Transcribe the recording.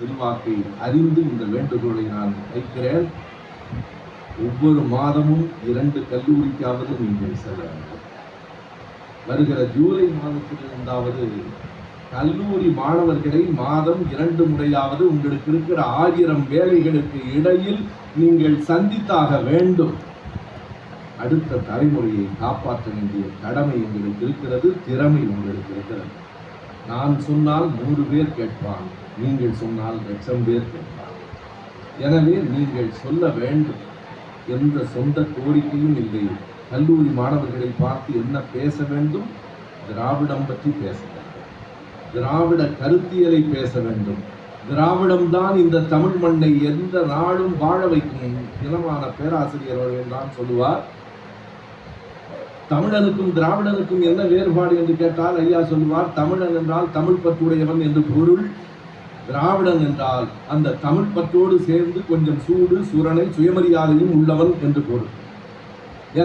திருவாக்கை அறிந்து இந்த வேண்டுகோளை நான் வைக்கிறேன். ஒவ்வொரு மாதமும் இரண்டு கல்லூரிக்காவது நீங்கள் செல்ல வேண்டும். வருகிற ஜூலை மாதத்திலிருந்தாவது கல்லூரி மாணவர்களை மாதம் இரண்டு முறையாவது உங்களுக்கு இருக்கிற ஆயிரம் வேலைகளுக்கு இடையில் நீங்கள் சந்தித்தாக வேண்டும். அடுத்த தலைமுறையை காப்பாற்ற வேண்டிய கடமை எங்களுக்கு இருக்கிறது திறமை உங்களுக்கு இருக்கிறது. நான் சொன்னால் நூறு பேர் கேட்பான் நீங்கள் சொன்னால் லட்சம் பேர் கேட்பான். எனவே நீங்கள் சொல்ல வேண்டும் எந்த சொந்த கோரிக்கையும் இல்லை. கல்லூரி மாணவர்களை பார்த்து என்ன பேச வேண்டும்? திராவிடம் பற்றி பேச வேண்டும். திராவிட கருத்தியலை பேச வேண்டும். திராவிடம்தான் இந்த தமிழ் மண்ணை எந்த நாளும் வாழ வைக்கும். இனமான பேராசிரியர் அவர்கள் தான் சொல்லுவார் தமிழனுக்கும் திராவிடனுக்கும் என்ன வேறுபாடு என்று கேட்டால் ஐயா சொல்லுவார் தமிழன் என்றால் தமிழ் பற்றுடையவன் என்று பொருள். திராவிடன் என்றால் அந்த தமிழ் பற்றோடு சேர்ந்து கொஞ்சம் சூடு சுரணை சுயமரியாதையும் உள்ளவன் என்று பொருள்.